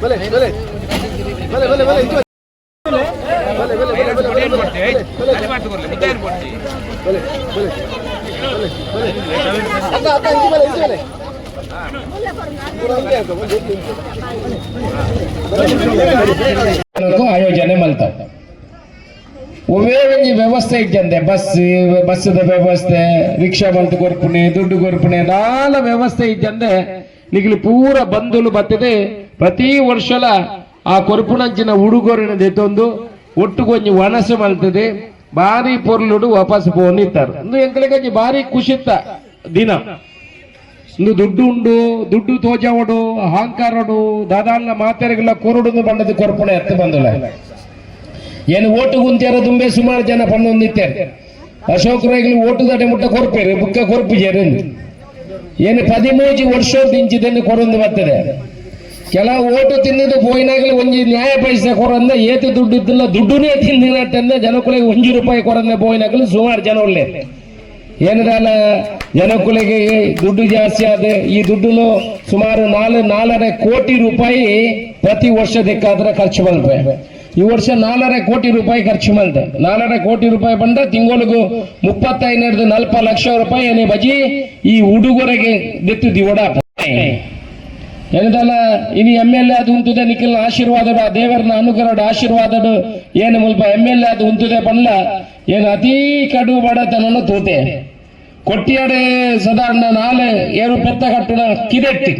ಬಲೆ ಬಲೆ ಬಲೆ ಬಲೆ ಬಲೆ ಆಯೋಜನೆ ಮಲ್ತಾವ ಒವೇ ಒಂಜಿ ವ್ಯವಸ್ಥೆ ಇದ್ದಂತೆ ಬಸ್, ಬಸ್ಸದ ವ್ಯವಸ್ಥೆ, ರಿಕ್ಷಾ ಬಂತ ಕೊರ್ಪುಣೆ, ದುಡ್ಡು ಕೊರ್ಪುಣೆ ದಾಲ ವ್ಯವಸ್ಥೆ ಇದ್ದಂದೆ ನಿಗಲಿ ಪೂರ ಬಂಧುಲು ಬತ್ತದೆ. ಪ್ರತಿ ವರ್ಷಲ ಆ ಕೊರ್ಪುಣಂಚಿನ ಉಡುಗೊರೆನ ದೆತ್ತೊಂದು ಒಟ್ಟುಗೊಂಜಿ ವನಸು ಮಲ್ತದೆ. ಬಾರಿ ಪೊರ್ಲುಡು ವಾಪಸ್ ಪೋನಿತ್ತಾರೆ. ಅಂದ್ರೆ ಬಾರಿ ಖುಷಿತ್ತ ದಿನ. ಇಂದು ದುಡ್ಡು ಉಂಡು, ದುಡ್ಡು ತೋಜಾವಡು ಅಹಂಕಾರಡು ದಾದಾಲ್ನ ಮಾತೆರೆಗಳ ಕೊರಡುದು ಬಂಡದ ಕೊರ್ಪಣೆ ಎತ್ತು ಬಂದಲ್ಲ ಏನು ಓಟು ಗುಂತಿಯರ ತುಂಬೆ ಸುಮಾರು ಜನ ಪಣ್ಣೊಂದಿತ್ತಾರೆ ಅಶೋಕ್ ರೈಗಳು ಓಟು ದಾಟೆ ಮುಟ್ಟ ಕೊರ್ಪೇರು, ಬುಕ್ಕ ಕೊರ್ಪಿಜೇರು ಏನು ಪದಿಮೂಜಿ ವರ್ಷ ದಿಂಚಿದನ್ನು ಕೊರೊಂದು ಬರ್ತದೆ. ಕೆಲವು ಓಟು ತಿನ್ನದು ಪೋಯಿನಾಗಲೇ ಒಂಜಿ ನ್ಯಾಯ ಪೈಸೆ ಕೊರಂದ, ಏತಿ ದುಡ್ಡು ಇದ್ದಿಲ್ಲ ದುಡ್ಡುನೇ ತಿಂದಿನಟ್ಟಂದ ಜನಗಳಿಗೆ ಒಂಜಿ ರೂಪಾಯಿ ಕೊರಂದ ಪೋಯಿನಾಗಲೂ ಸುಮಾರು ಜನ ಒಳ್ಳೆ ಏನಿದೆಲ್ಲ ಜನಕುಲಿಗೆ ದುಡ್ಡು ಜಾಸ್ತಿ ಆದರೆ ಈ ದುಡ್ಡು ಸುಮಾರು ನಾಲ್ಕು ನಾಲ್ಕರೆ ಕೋಟಿ ರೂಪಾಯಿ ಪ್ರತಿ ವರ್ಷದಕ್ಕಾದ್ರೆ ಖರ್ಚು ಮಾಡಿದೆ ಈ ವರ್ಷ ನಾಲ್ಕರೆ ಕೋಟಿ ರೂಪಾಯಿ ಖರ್ಚು ಮಾಡಿದೆ ನಾಲ್ಕರೆ ಕೋಟಿ ರೂಪಾಯಿ ಬಂದ್ರೆ ತಿಂಗಳಿಗೂ ಮುಪ್ಪತ್ತೈದು ನಲ್ಪ ಲಕ್ಷ ರೂಪಾಯಿ ಏನೇ ಬಜಿ ಈ ಉಡುಗೊರೆಗೆ ಬಿತ್ತು ದಿವಡ ಏನದಲ್ಲ ಇನ್ನು ಎಂ ಎಲ್ ಎ ಅದು ಉಂಟುದೆ ನಿಖಿಲ್ ಆಶೀರ್ವಾದ ದೇವರನ್ನ ಅನುಗ್ರಹ ಆಶೀರ್ವಾದ ಏನು ಮುಲ್ಪ ಎಂ ಎಲ್ ಎ ಅದು ಉಂಟುದೆ ಬಂದ್ಲ ಏನು ಅತೀ ಕಡು ಬಡತನನ್ನು ತೂತೆ. ಕೊಟ್ಟಿಯಡೆ ಸಾಧಾರಣ ನಾಲೆ ಏರು ಪೆತ್ತ ಕಟ್ಟುನ ಕಿದೆಟ್ಟಿ.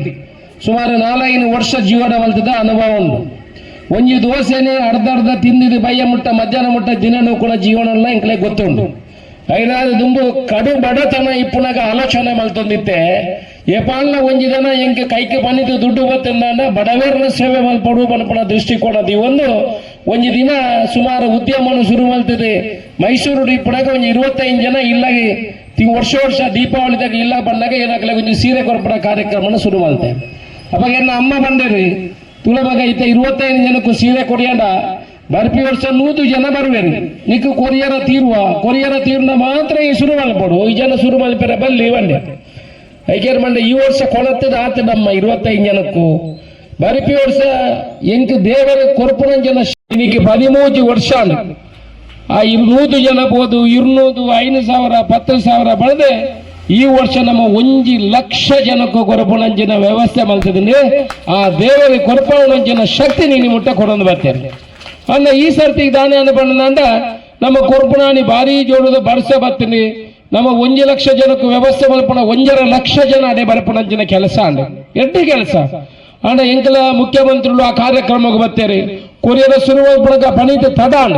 ಸುಮಾರು ನಾಲ್ಕೈದು ವರ್ಷ ಜೀವನ ಬಲ್ತದ ಅನುಭವ ಉಂಟು. ಒಂಜಿ ದೋಸೆನೆ ಅರ್ಧ ಅರ್ಧ ತಿಂದಿದ್ದು ಬಯ್ಯ ಮುಟ್ಟ, ಮಧ್ಯಾಹ್ನ ಮುಟ್ಟ, ದಿನನೂ ಕೂಡ ಜೀವನ ಇಂಕ್ಲೆ ಗೊತ್ತುಂಟು. ಐದಾರು ದುಂಬು ಕಡು ಬಡತನ ಇಪ್ಪುನಾಗ ಆಲೋಚನೆ ಮಲ್ತೊಂದಿತ್ತೆ. ಏಪಾಳ್ನ ಒಂಜಿ ದನ ಹೆಂಗೆ ಕೈಕೆ ಬಂದಿದ್ದು ದುಡ್ಡು ಬತ್ತಂದ ಬಡವೇರನ ಸೇವೆ ಮಲ್ಪಡು ಬನ್ಪಣ ದೃಷ್ಟಿಕೋನದ ಈ ಒಂದು. ಒಂಜಿ ದಿನ ಸುಮಾರು ಉದ್ಯಮವನ್ನು ಶುರು ಮಾಡ್ತದೆ. ಮೈಸೂರು ಇಪ್ಪುನಾಗ ಒಂಜಿ ಇರುವತ್ತೈದು ಜನ ಇಲ್ಲಾಗಿ ತಿ- ವರ್ಷ ವರ್ಷ ದೀಪಾವಳಿದಾಗ ಇಲ್ಲ ಬಂದಾಗ ಏನಾಗಲ್ಲ ಒಂಜಿ ಸೀರೆ ಕೊರ್ಪಡ ಕಾರ್ಯಕ್ರಮನ ಶುರು ಮಾಡ್ತೆ. ಅವಾಗ ಏನ ಅಮ್ಮ ಬಂದೇರಿ, ತುಳಬಾಗ ಐತೆ, ಇರುವತ್ತೈದು ಜನಕ್ಕೂ ಸೀರೆ ಕೊಡಿಯಂಡ ಬರ್ಪಿ ವರ್ಷ ನೂತು ಜನ ಬರುವೇರು. ನಿಕ್ಕು ಕೊರಿಯರ ತೀರುವ, ಕೊರಿಯರ ತೀರ್ನ ಮಾತ್ರ ಈ ಶುರು ಮಾಡ್ಬೋದು. ಈ ಜನ ಶುರು ಮಲ್ಪೆರ ಬಲ್ಲಿ ಬಂದೆ ಐಕೇರ್ ಮಂಡೆ, ಈ ವರ್ಷ ಕೊಳತ್ತದ ಆತದಮ್ಮ ಇರುವತ್ತೈದು ಜನಕ್ಕೂ. ಬರ್ಪಿ ವರ್ಷ ಎಂಟು ದೇವರ ಕೊರ್ಪುನ ಜನ ಪದಿಮೂಜಿ ವರ್ಷ. ಆ ನೂತು ಜನ ಬೋದು ಇರ್ನೂದು ಐದು ಸಾವಿರ ಪತ್ತು ಸಾವಿರ ಬಳದೆ ಈ ವರ್ಷ ನಮ್ಮ ಒಂಜಿ ಲಕ್ಷ ಜನಕ್ಕೂ ಕೊರಪುಣಂಚಿನ ವ್ಯವಸ್ಥೆ ಮಾಡ್ತಿದ್ದೀನಿ. ಆ ದೇವರ ಕೊರಪುಣಂಚಿನ ಶಕ್ತಿ ನೀನು ಮುಟ್ಟ ಕೊಡೊಂದು ಬರ್ತೇನೆ. ಅಂದ ಈ ಸರ್ತಿ ದಾನ ಬಂದ ನಮ್ಮ ಕೊರಪುಣಾನಿ ಭಾರಿ ಜೋಡದು ಬರ್ಸ ಬರ್ತೀನಿ. ನಮ್ಮ ಒಂಜಿ ಲಕ್ಷ ಜನಕ್ಕೂ ವ್ಯವಸ್ಥೆ ಮಲ್ಪಣ ಒಂಜರ ಲಕ್ಷ ಜನ ಅದೇ ಬರಪುಣಂಚಿನ ಕೆಲಸ ಅಂಡ ಎಡ್ಡಿ ಕೆಲಸ. ಅಂಡ ಎಂಕಲ ಮುಖ್ಯಮಂತ್ರಿಗಳು ಆ ಕಾರ್ಯಕ್ರಮಕ್ಕೆ ಬರ್ತಾರೆ ಕೊರಿಯರ ಶುರುವಾದ ಪಡಕ ಪಣಿತ ತಡ ಅಂಡ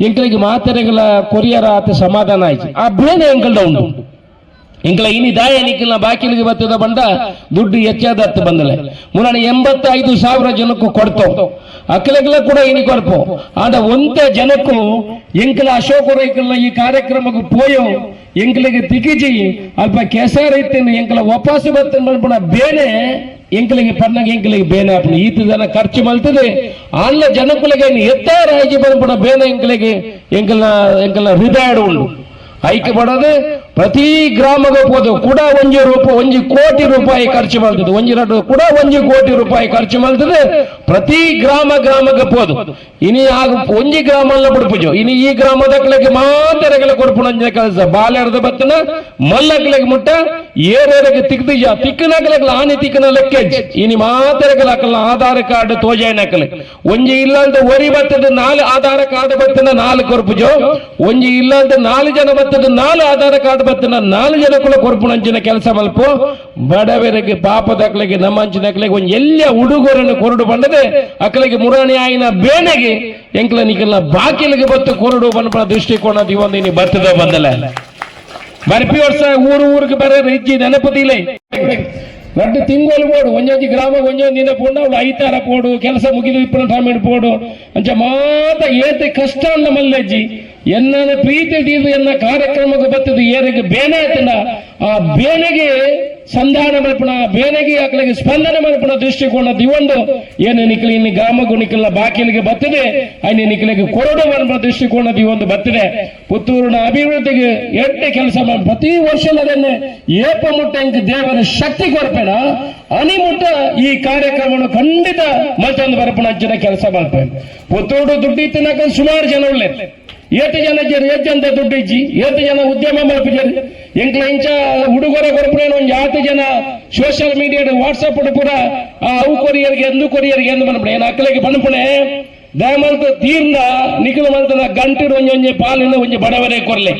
ಎಂಕಲಿಗೆ ಮಾತೆರೆಗಳ ಕೊರಿಯರ ಆತ ಸಮಾಧಾನ ಆಯ್ತು. ಆ ಬೇನೆ ಎಂಕಲ್ದ ಉಂಡು ಇಂಕಲ ಇನಿ ದಾಯ ನಿಖಿಲ್ನ ಬಾಕಿಲಿಗೆ ಬಂಡ ದುಡ್ಡು ಹೆಚ್ಚಾದತ್ತು ಬಂದಲೆ. ಮುನ್ನ ಎಂಬತ್ತೈದು ಸಾವಿರ ಜನಕ್ಕೂ ಕೊಡ್ತೋ. ಅಕ್ಕಲೆಗಳ ಕೂಡ ಇನಿ ಕೊಡ್ಪೋ. ಆದ ಒಂದೇ ಜನಕ್ಕೂ ಎಂಕಲ ಅಶೋಕ ರೈಕಲ್ನ ಈ ಕಾರ್ಯಕ್ರಮಕ್ಕೆ ಪೋಯೋ. ಎಂಕಲಿಗೆ ತಿಗಿಜಿ, ಅಲ್ಪ ಕೆಸರ ಇತ್ತೇನು ಎಂಕಲ ವಾಪಸ್ ಬತ್ತ ಬೇನೆ. ಎಂಕಲಿಗೆ ಪನ್ನಗೆ ಎಂಕಲಿಗೆ ಬೇನೆ ಆಪಣ ಈತ ಜನ ಖರ್ಚು ಮಲ್ತದೆ. ಅಲ್ಲ ಜನಕ್ಕಲಿಗೆ ಎತ್ತ ಆಯ್ಕೆ ಬಂದ್ಬಿಡ ಬೇನೆ ಎಂಕಲಿಗೆ. ಎಂಕಲ ಎಂಕಲ ಹೃದಯ ಉಂಡು ಐಕ್ಯ ಪಡೋದು ಪ್ರತಿ ಗ್ರಾಮಗೂ ಕೂಡ ಒಂಜಿ ರೂಪ, ಒಂಜಿ ಕೋಟಿ ರೂಪಾಯಿ ಖರ್ಚು ಮಾಡ್ತದೆ. ಒಂಜಿ ಎರಡು ಕೂಡ ಒಂಜಿ ಕೋಟಿ ರೂಪಾಯಿ ಖರ್ಚು ಮಾಡ್ತದೆ. ಪ್ರತಿ ಗ್ರಾಮ ಗ್ರಾಮಕ್ಕೆ ಹೋದು ಇನಿ ಆಗ ಒಂಜಿ ಗ್ರಾಮ ಅಲ್ಲ ಇನಿ ಈ ಗ್ರಾಮದಕ್ಕೆ ಮಾತ್ರ ಕೊಡ್ಪುಣ ಕೆಲಸ. ಬಾಲ್ಯಾರದ ಬತ್ತನ ಮಲ್ಲಕ್ಲೆಗ್ ಮುಟ್ಟ ಏರೇರಕ್ಕೆ ತಿಕ್ತಿಜ ತಿಕ್ಕನಕ್ಲೆಗ್ಲ ಆನೆ ತಿಕ್ಕನ ಲೆಕ್ಕೇಜ್. ಇನಿ ಮಾತ್ರ ಆಧಾರ್ ಕಾರ್ಡ್ ತೋಜಾಯನಕಲೆ ಒಂಜಿ ಇಲ್ಲ ಅಂತ ಒರಿ ಬತ್ತದ ನಾಲ್ ಆಧಾರ ಕಾರ್ಡ್ ಬತ್ತನ ನಾಲ್ಕು ಕೊರ್ಪುಜು ಒಂಜಿ ಇಲ್ಲ ಅಂತ ನಾಲ್ ಜನ ಬತ್ತದ ನಾಲ್ ಆಧಾರ ಕಾರ್ಡ್ ಬತ್ತನ ನಾಲ್ ಜನ ಕೂಡ ಕೊರ್ಪುಣ ಅಂಚಿನ ಕೆಲಸ ಮಲ್ಪು ಬಡವರಿಗೆ ಪಾಪದಕ್ಲೆಗೆ ನಮ್ಮ ಅಂಚಿನಕ್ಲೆಗೆ ಒಂಜಿ ಎಲ್ಲ ಉಡುಗೊರೆಯನ್ನು ಕೊರಡು ಬಂಡದೆ ಅಕ್ಕಲಿಗೆ ಮುರಾಣಿ ಆಯಿನ ಬೇನೆಗೆ ಎಂಕ್ಲ ನಿಕಲ್ನ ಬಾಕಿಲಿಗೆ ಬತ್ತು ಕೊರಡು ಬಂದ ದೃಷ್ಟಿಕೋನ ದಿವಂದಿ ನೀ ಬರ್ತದ ಬಂದಲ್ಲ ಬರ್ಪಿ ವರ್ಷ ಊರು ಊರಿಗೆ ಬರ ರೀತಿ ನೆನಪದಿಲ್ಲ. ರಡ್ಡು ತಿಂಗಳು ಪೋಡು ಒಂಜೊಂಜಿ ಗ್ರಾಮ ಒಂಜೊಂದು ದಿನ ಪೋಡು ಅವಳು ಐತಾರ ಪೋಡು, ಕೆಲಸ ಮುಗಿದು ಇಪ್ಪನ ಟೈಮ್ ಪೋಡು. ಅಂಚ ಮಾತ ಏತೆ ಕಷ್ಟ ಅಂದ ಮಲ್ಲಜ್ಜಿ. ಎನ್ನ ಪ್ರೀತಿ ದೀದು ಎನ್ನ ಕಾರ್ಯಕ್ರಮಕ್ಕೆ ಬರ್ತದೆ ಏನಿಗೆ ಬೇನೆ ಆತನ ಆ ಬೇನೆಗೆ ಸಂಧಾನ ಮಲ್ಪಣ ಬೇನೆಗೆ ಆಕಳಿಗೆ ಸ್ಪಂದನೆ ಮಲ್ಪಣ ದೃಷ್ಟಿಕೋನದ ಇವೊಂದು. ಏನು ನಿಕ್ಲಿ ಇನ್ನು ಗ್ರಾಮ ಗುಣಿಕಲ್ಲ ಬಾಕಿಲಿಗೆ ಬರ್ತದೆ ಅಲ್ಲಿ ನಿಕ್ಲಿಗೆ ಕೊರಡು ಮಲ್ಪಣ ದೃಷ್ಟಿಕೋನದ ಇವೊಂದು ಬರ್ತದೆ ಪುತ್ತೂರಿನ ಅಭಿವೃದ್ಧಿಗೆ ಎಟ್ಟೆ ಕೆಲಸ ಮಾಡಿ, ಪ್ರತಿ ವರ್ಷದನ್ನೇ ಏಪ ಮುಟ್ಟ ಇಂಕ ದೇವರ ಶಕ್ತಿ ಕೊರಪೇಣ ಅನಿಮುಟ್ಟ ಈ ಕಾರ್ಯಕ್ರಮವನ್ನು ಖಂಡಿತ ಮತ್ತೊಂದು ಬರಪಣ ಜನ ಕೆಲಸ ಮಾಡ್ತೇವೆ ಪುತ್ತೂರು ದುಡ್ಡಿತ್ತಿನಕ ಸುಮಾರು ಜನ ಒಳ್ಳೆ ಎಷ್ಟು ಜನ ಜೇರಿ ಎಷ್ಟು ಜನ ದುಡ್ಡು ಇಜ್ಜಿ ಎಷ್ಟು ಜನ ಉದ್ಯಮ ಮಲ್ಪಿಜೇರಿ ಎಂಕ್ಲ ಇಂಚ ಉಡುಗೊರೆ ಕೊರಪುರೇನು ಒಂದು ಯಾತು ಜನ ಸೋಷಿಯಲ್ ಮೀಡಿಯಾ ವಾಟ್ಸಪ್ ಕೂಡ ಅವು ಕೊರಿಯರ್ಗೆ ಎಂದು ಕೊರಿಯರ್ಗೆ ಎಂದು ಬಂದ್ಬಿಡ. ಏನು ಅಕ್ಕಲಿಗೆ ಬಂದ್ಬಿಡೆ? ದಯಮಂತ ತೀರ್ನ ನಿಖಿಲ ಮಲ್ತದ ಗಂಟಿ ಒಂಜೊಂಜಿ ಪಾಲಿನ ಒಂಜಿ ಬಡವರೇ ಕೊರ್ಲೆ.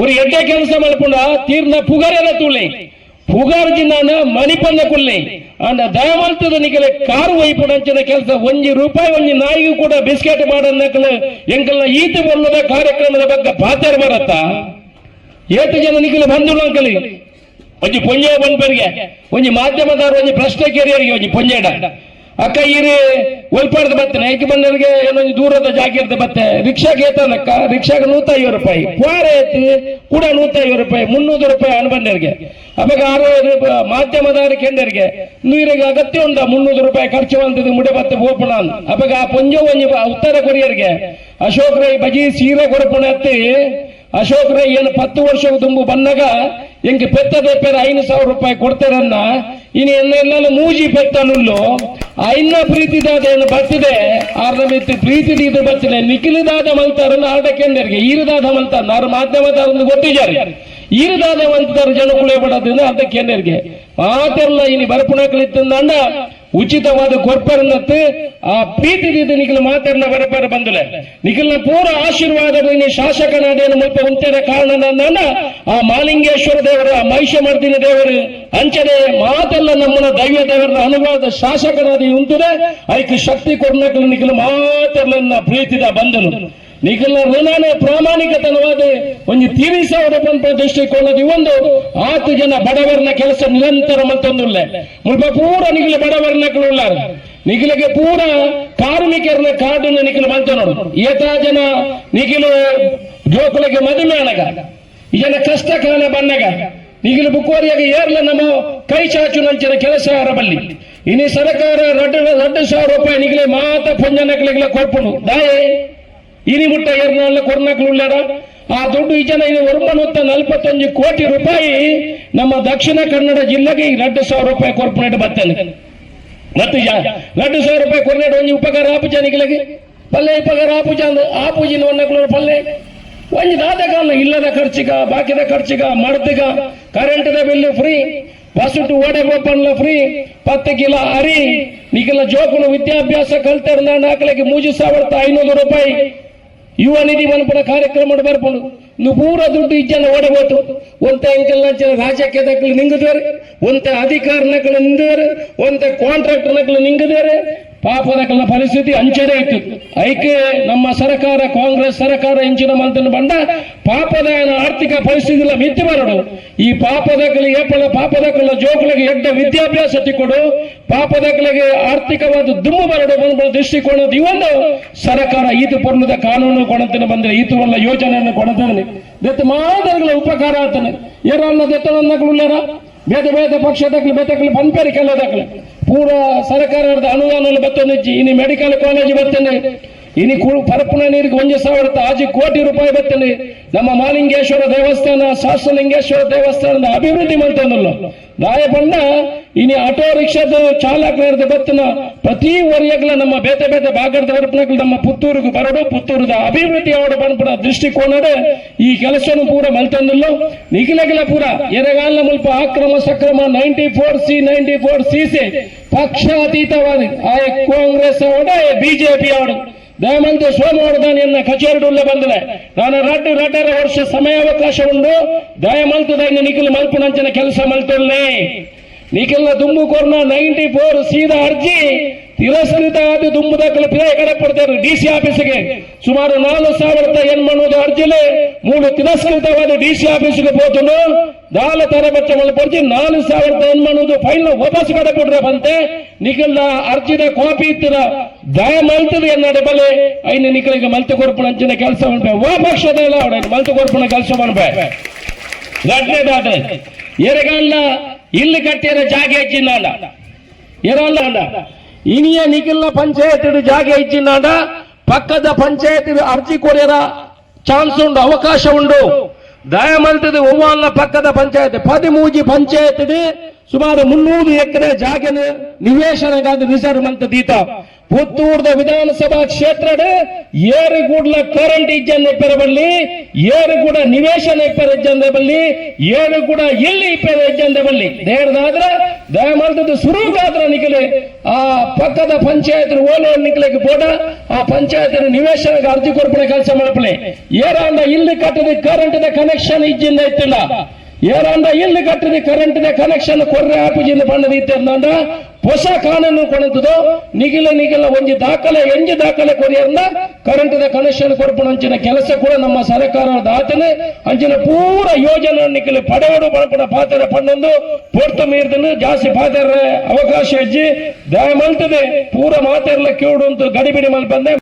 ಒಂದು ಎಡ್ಡೆ ಕೆಲಸ ಮಲ್ಪುಂಡ ತೀರ್ನ ಪುಗರೆಲ್ಲ ತುಳಿ ಪುಗಾರ್ ಜಿನ್ನಾನ ಮಣಿಪಂದ ಕೊಲ್ಲಿ ಅಂಡ ದಯವಂತದ ನಿಗಲೆ ಕಾರು ವೈಪುಡಂಚಿನ ಕೆಲಸ, ಒಂಜಿ ರೂಪಾಯಿ, ಒಂಜಿ ನಾಯಿಗೂ ಕೂಡ ಬಿಸ್ಕೆಟ್ ಮಾಡನ್ನಕಲ ಎಂಕಲ್ನ ಈತ ಬಲ್ಲದ ಕಾರ್ಯಕ್ರಮದ ಬಗ್ಗೆ ಪಾತ್ರ ಬರತ್ತ? ಏಟು ಜನ ನಿಖಿಲ ಬಂದು ಅಂಕಲಿ. ಒಂಜಿ ಪೊಂಜೆ ಬಂದ್ಬರಿಗೆ ಒಂಜಿ ಮಾಧ್ಯಮದಾರ, ಒಂಜಿ ಪ್ರಶ್ನೆ ಕೇರಿಯರಿಗೆ ಒಂಜಿ ಪೊಂಜೆಡ. ಅಕ್ಕ, ಇರಿ. ಒಲ್ಪಾಡ್ದು ಬತ್ತನೆ ಐಕೆ ಬಂದವರಿಗೆ ಏನೊಂದು ದೂರದ ಜಾಗಿರ್ದ ಬತ್ತೆ. ರಿಕ್ಷಾಗೆ ಏತನಕ್ಕ ರಿಕ್ಷಾಗೆ ನೂತ ಐವತ್ತು ರೂಪಾಯಿ. ಕ್ವಾರ ಐತಿ. ಕೂಡ ನೂತ ಐವತ್ತು ರೂಪಾಯಿ. ಮುನ್ನೂರು ರೂಪಾಯಿ ಅನ್ಬಂದರಿಗೆ ಅವಾಗ ಆರು ಮಾಧ್ಯಮದ ಕೆಂಡರಿಗೆ ನೀರಿಗೆ ಅಗತ್ಯ ಉಂಡ ಮುನ್ನೂರು ರೂಪಾಯಿ ಖರ್ಚು ಅಂತದ್ದು ಮುಡೆ ಬತ್ತೆ ಓಪಣ ಅವಾಗ ಪೊಂಜ ಒಂಜಿ ಉತ್ತರ ಕೊರಿಯರ್ಗೆ, ಅಶೋಕ್ ರೈ ಬಜಿ ಸೀರೆ ಕೊಡಪಣ ಎತ್ತಿ ಅಶೋಕ್ ರೈ ಏನು ಪತ್ತು ವರ್ಷ ತುಂಬು ಬಂದಾಗ ಎಂಗೆ ಪೆತ್ತದೆ ಪೇರ ಐದು ಸಾವಿರ ರೂಪಾಯಿ ಕೊಡ್ತಾರನ್ನ ಇನ್ನು ಎನ್ನೆಲ್ಲ ಮೂಜಿ ಪೆತ್ತನುಲ್ಲು? ಐನ ಪ್ರೀತಿದಾದ ಏನು ಬರ್ತಿದೆ. ಆರ್ನ ಮಿತ್ತು ಪ್ರೀತಿ ಇದು ಬರ್ತಿದೆ. ನಿಖಿಲದಾದ ಮಲ್ತಾರನ್ನ ಆಡಕೆಂದರಿಗೆ ಈರದಾದ ಮಲ್ತಾರ ಮಾಧ್ಯಮದ ಮಾಧ್ಯಮದಾರನ್ನು ಗೊತ್ತಿದ್ದಾರೆ. ಈರದಾದ ಮಂತಾರ ಜನ ಕುಳಿಯಬಡೋದ್ರಿಂದ ಅರ್ಧಕ್ಕೆಂದರಿಗೆ ಮಾತೆಲ್ಲ ಇನ್ನು ಬರ್ಪುಣಕ್ಲಿತ್ತಂದ ಉಚಿತವಾದ ಕೊರ್ಪರನ್ನತ್ತು ಆ ಪ್ರೀತಿ ನಿಖಿಲ್ ನಿಖಿಲ ಬರಬಾರ ಬರಪರ ಬಂದಲೆ. ನಿಖಿಲ್ನ ಪೂರ ಆಶೀರ್ವಾದ ಶಾಸಕನಾದೇನು ಮುಲ್ಪ ಉಂಟರ ಕಾರಣ ನನ್ನ ಆ ಮಾಲಿಂಗೇಶ್ವರ ದೇವರು, ಆ ಮಹಿಷಮರ್ದಿನ ದೇವರು ಅಂಚನೆ ಮಾತೆಲ್ಲ ನಮ್ಮನ ದೈವ ದೇವರ ಅನುಭವದ ಶಾಸಕನಾದಿ ಉಂಟದೆ ಐಕ್ ಶಕ್ತಿ ಕೊಡ್ನಕಲು ನಿಖಿಲ್ ಮಾತೆಲ್ಲ ಪ್ರೀತಿದ ಬಂದನು. ನಿಖಿಲ ಋಣಾನೇ ಪ್ರಾಮಾಣಿಕತನವಾದ ಒಂದು ತೀರಿ ಸಾವಿರ ಪಂಪ ದೃಷ್ಟಿಕೋನದ ಒಂದು ಆತು ಜನ ಬಡವರನ ಕೆಲಸ ನಿರಂತರ ಮತ್ತೊಂದುಲ್ಲೆ ಮುಲ್ಪ ಪೂರ ನಿಖಿಲ ಬಡವರನಗಳು ನಿಖಿಲಗೆ ಪೂರ ಕಾರ್ಮಿಕರನ ಕಾರ್ಡನ್ನು ನಿಖಿಲ ಬಂತ ನೋಡು ಏತಾ ಜನ ನಿಖಿಲ ಜೋಕುಲಗೆ ಮದುವೆ ಅನಗ ಜನ ಕಷ್ಟ ಕಾಲ ಬಂದಾಗ ನಿಖಿಲ ಬುಕ್ಕೋರಿಯಾಗ ಏರ್ಲ ನಮ್ಮ ಕೈ ಚಾಚು ನಂಚಿನ ಕೆಲಸ ಬಲ್ಲಿ ಇನಿ ಸರ್ಕಾರ ರಡ್ಡು ರಡ್ಡು ಸಾವಿರ ರೂಪಾಯಿ ನಿಖಿಲೆ ಮಾತ ಪುಂಜನಕಲಿಗೆ ಕೊಡ್ಪುಡು ದಾಯೆ. ಮುಟ್ಟ ಏರ್ನಾಳ ಕೊರ್ನಕ್ಲು ಉಳ್ಳಾರ ಆ ಜನ ಇದು ಒರ್ಮನೊತ್ತ ನಲ್ವತ್ತೊಂದು ಕೋಟಿ ರೂಪಾಯಿ ನಮ್ಮ ದಕ್ಷಿಣ ಕನ್ನಡ ಜಿಲ್ಲೆಗೆ ಎರಡು ಸಾವಿರ ರೂಪಾಯಿ ಕೊರ್ಪೊರೇಟ್ ಬರ್ತೇನೆ ಮತ್ತೆ ಎರಡು ಸಾವಿರ ರೂಪಾಯಿ ಕೊರ್ನೇಟ್ ಒಂಜಿ ಉಪಕಾರ ಆಪುಜ ನಿಖಿಲಗೆ ಪಲ್ಲೆ, ಉಪಕಾರ ಆಪುಜ ಆಪುಜಿನ ಒನ್ನಕ್ಲು ಪಲ್ಲೆ. ಒಂಜಿ ಕಾಲ ಇಲ್ಲದ ಖರ್ಚಿಗ, ಬಾಕಿದ ಖರ್ಚಿಗ ಮಡ್ದಿಗ ಕರೆಂಟ್ದ ಬಿಲ್ ಫ್ರೀ, ಬಸ್ಟು ಓಡೆ ಬೋಪನ್ಲ ಫ್ರೀ, ಪತ್ತು ಕಿಲ ಅರಿ, ನಿಖಿಲ ಜೋಕುಲು ವಿದ್ಯಾಭ್ಯಾಸ ಕಲ್ತರ್ನ ನಾಲ್ಕಲಿಗೆ ಮೂಜು ಸಾವಿರದ ಐನೂರು ರೂಪಾಯಿ. ಯುವ ನಿಧಿ ಮನ್ಪಡ ಕಾರ್ಯಕ್ರಮ ಬರ್ಪುಂಡು ಪೂರ ದುಡ್ಡು ಇಜ್ಜನ ಓಡಬೋತು ಒಂತ ಎಂಕೆಲ್ಲ ಜನ ರಾಜಕೀಯ ದಕ್ಕಲು ನಿಂಗದೇರೆ ಒಂತ ಅಧಿಕಾರ ನಕಲು ನಿಂದರೆ ಒಂತ ಕಾಂಟ್ರಾಕ್ಟರ್ ನಕಲು ನಿಂಗದೇರೆ ಪಾಪದಕಲ ಪರಿಸ್ಥಿತಿ ಅಂಚನೆ ಇತ್ತು. ಐಕೆ ನಮ್ಮ ಸರ್ಕಾರ, ಕಾಂಗ್ರೆಸ್ ಸರ್ಕಾರ ಇಂಚಿನ ಮಂತನ ಬಂದ ಪಾಪದ ಆರ್ಥಿಕ ಪರಿಸ್ಥಿತಿ ಮಿತ್ತಿ ಬರಡು. ಈ ಪಾಪದಕಲಿ ಏಪಲ ಪಾಪದಕಲ ಜೋಕುಲಿಗೆ ಎಡ್ಡ ವಿದ್ಯಾಭ್ಯಾಸ ತಿಕ್ಕೊಡು ಪಾಪದಕಲಿಗೆ ಆರ್ಥಿಕವಾದ ದುಮ್ಮು ಬರಡು ಬಂದ ದೃಷ್ಟಿಕೋನದ ಇವೊಂದು ಸರ್ಕಾರ ಈತು ಪೂರ್ಣದ ಕಾನೂನು ಕೊಣತನ ಬಂದ್ರೆ ಈತು ಒಳ್ಳ ಯೋಜನೆಯನ್ನು ಕೊಣತಾನೆ ದತ್ತ ಮಾದರಿಗಳ ಉಪಕಾರ ಆತನೆ. ಏರಲ್ಲ ದೆತ್ತನನ್ನಗಳುಳ್ಳಾರ ಬೇದ ಬೇದ ಪಕ್ಷದಕ್ಲು ಬೆತ್ತಕ್ಲು ಪಂಪೇರಿ ಕೆಲದಕ್ಲು ಪೂರ ಸರ್ಕಾರದ ಅನುದಾನ ಬತ್ತೊಂದಿಜ್ಜಿ ಇನ್ನು ಮೆಡಿಕಲ್ ಕಾಲೇಜ್ ಬರ್ತೇನೆ ಇನಿ ಪರಪ್ಪನ ನೀರಿಗೆ ಒಂದು ಸಾವಿರದ ಆಜಿ ಕೋಟಿ ರೂಪಾಯಿ ಬರ್ತೇನೆ ನಮ್ಮ ಮಾಲಿಂಗೇಶ್ವರ ದೇವಸ್ಥಾನ ಶಾಸ್ತ್ರಲಿಂಗೇಶ್ವರ ದೇವಸ್ಥಾನದ ಅಭಿವೃದ್ಧಿ ಮಾಡ್ತಾನಲ್ಲ ರಾಯಬಣ್ಣ, ಇನಿ ಆಟೋ ರಿಕ್ಷಾದ ಚಾಲಕರ ಬತ್ತನ. ಪ್ರತಿ ವರ್ಯಗಳ ನಮ್ಮ ಬೇತೆ ಬೇತೆ ಭಾಗದ ವರ್ಪನಗಳು ನಮ್ಮ ಪುತ್ತೂರಿಗೆ ಬರಡು ಪುತ್ತೂರದ ಅಭಿವೃದ್ಧಿ ಅವರು ಬಂದ್ಬಿಡ ದೃಷ್ಟಿಕೋನದ ಈ ಕೆಲಸನು ಪೂರ ಮಲ್ತಂದಲ್ಲು. ನಿಖಿಲಗಿಲ ಪೂರ ಎರೆಗಾಲ ಮುಲ್ಪ ಆಕ್ರಮ ಸಕ್ರಮ ninety four C, ninety four C C ಪಕ್ಷಾತೀತವಾಗಿ ಆ ಕಾಂಗ್ರೆಸ್ ಅವಡ ಬಿಜೆಪಿ ಅವಡು ದಯಮಂತ ಸೋಮವಾರದಾನಿಯನ್ನ ಉಳ್ಳೆ ಬಂದರೆ ನಾನು ರಡ್ಡು ರಡ್ಡರ ವರ್ಷ ಸಮಯಾವಕಾಶ ಉಂಡು ದಯಮಂತದ ನಿಖಿಲ್ ಮಲ್ಪನಂಚನ ಕೆಲಸ ಮಲ್ತೊಳ್ಳೆ ನಿಖಿಲ್ನ ದುಂಬು ಕೊರ್ನ ನೈಂಟಿ ಫೋರ್ ಸೀದಾ ಅರ್ಜಿ. ತಿರಸ್ಕೃತ ಆದ ದುಂಬುದ ಪಿರಾಯ ಕಡೆ ಕೊಡ್ತಾರೆ ಡಿಸಿ ಆಫೀಸ್ಗೆ. ಸುಮಾರು ನಾಲ್ಕು ಸಾವಿರದ ಮಾಡುವುದು ಅರ್ಜಿಲೆ? ಮೂರು ತಿರಸ್ಕೃತವಾದ ಡಿಸಿ ಆಫೀಸ್ಗೆ ಹೋತನು ನಾಲ್ಕು ತರ ಬಚ್ಚ ಪಡಿಸಿ ನಾಲ್ಕು ಸಾವಿರದ ಮಾಡುವುದು? ಫೈಲ್ ವಾಪಸ್ ಕಡೆ ಬಂತೆ. ನಿಖಿಲ್ನ ಅರ್ಜಿದ ಕಾಪಿ ಇತ್ತಿರ ದಯ ಮಲ್ತದ ಎನ್ನಡೆ ಬಲೆ. ಐನ ನಿಕ್ಕಳಿಗೆ ಮಲ್ತ ಕೊರ್ಪಣ ಅಂಚಿನ ಕೆಲಸ ಮಾಡ್ಬೇ ಓ ಪಕ್ಷದ ಅವಡ ಮಲ್ತ ಕೆಲಸ ಮಾಡ್ಬೇ ಘಟನೆ ದಾಟ. ಎರಗಲ್ಲ ಇಲ್ಲಿ ಕಟ್ಟಿರೋ ಜಾಗ ಹೆಚ್ಚಿನಾಂಡ ಇರೋಲ್ಲ ಇನಿಯ ನಿಖಿಲ್ನ ಪಂಚಾಯತ್ ಜಾಗ ಹೆಚ್ಚಿನಾಂಡ ಪಕ್ಕದ ಪಂಚಾಯತ್ ಅರ್ಜಿ ಕೊಡಿರ ಚಾನ್ಸ್ ಉಂಡು, ಅವಕಾಶ ಉಂಡು. ದಯಮಲ್ತದ ಒವ್ವಾಲ್ನ ಪಕ್ಕದ ಪಂಚಾಯತ್, ಪದಿಮೂಜಿ ಪಂಚಾಯತ್ ಸುಮಾರು ಮುನ್ನೂರು ಎಕರೆ ಜಾಗನ ನಿವೇಶನಗಾದ ರಿಸರ್ವ್ ಮಂತ ದೀತ. ಪುತ್ತೂರ್ದ ವಿಧಾನಸಭಾ ಕ್ಷೇತ್ರದ ಏರುಗೂಡ್ಲ ಕರೆಂಟ್ ಇಜ್ಜನ್ನ ಪೆರಬಲ್ಲಿ ಏರುಗೂಡ ನಿವೇಶನ ಇಪ್ಪರ ಇಜ್ಜಂದ ಬಲ್ಲಿ, ಏರುಗೂಡ ಇಲ್ಲಿ ಇಪ್ಪರ ಇಜ್ಜಂದ ಬಲ್ಲಿ. ದೇವ್ರದಾದ್ರ ದಯಮಾಡ್ತದ್ದು ಸುರುಗಾದ್ರ ನಿಕಲೆ ಆ ಪಕ್ಕದ ಪಂಚಾಯತ್ ಓಲೋ ನಿಖಲೆಗೆ ಬೋಡ ಆ ಪಂಚಾಯತ್ ನಿವೇಶನಕ್ಕೆ ಅರ್ಜಿ ಕೊರ್ಪಣೆ ಕೆಲಸ ಮಾಡಪ್ಲೆ ಏರಾಂಡ ಇಲ್ಲಿ ಕಟ್ಟದ ಕರೆಂಟ್ ಕನೆಕ್ಷನ್ ಇಜ್ಜಿಂದ ಇತ್ತಿಲ್ಲ. ಏರಾಂಡ ಇಲ್ಲಿ ಕಟ್ಟದ ಕರೆಂಟ್ ಕನೆಕ್ಷನ್ ಕೊರ್ರೆ ಆಪುಜಿಂದ ಬಣ್ಣದ ಇತ್ತಂದ ಹೊಸ ಕಾನೂನು ಕೊಡುತ್ತದೋ, ನಿಗಿಲ ನಿಗಿಲ ಒಂಜಿ ದಾಖಲೆ, ಎಂಜಿ ದಾಖಲೆ ಕೊರಿಯರ್ನ ಕರೆಂಟ್ ಕನೆಕ್ಷನ್ ಕೊರ್ಪಣ ಅಂಚಿನ ಕೆಲಸ ಕೂಡ ನಮ್ಮ ಸರ್ಕಾರ ದಾತನೆ. ಅಂಚಿನ ಪೂರ ಯೋಜನೆ ನಿಖಿಲ ಪಡೆಯೋಡು ಬಳಪಡ ಪಾತ್ರ ಪಣ್ಣೊಂದು, ಪೊರ್ತು ಮೀರ್ದನ್ನು ಜಾಸ್ತಿ ಪಾತ್ರ ಅವಕಾಶ ಹೆಜ್ಜಿ ದಯಮಂತದೆ ಪೂರ ಮಾತೆರ್ಲ ಕೇಳು ಅಂತ ಗಡಿಬಿಡಿ ಮಲ್ ಬಂದೆ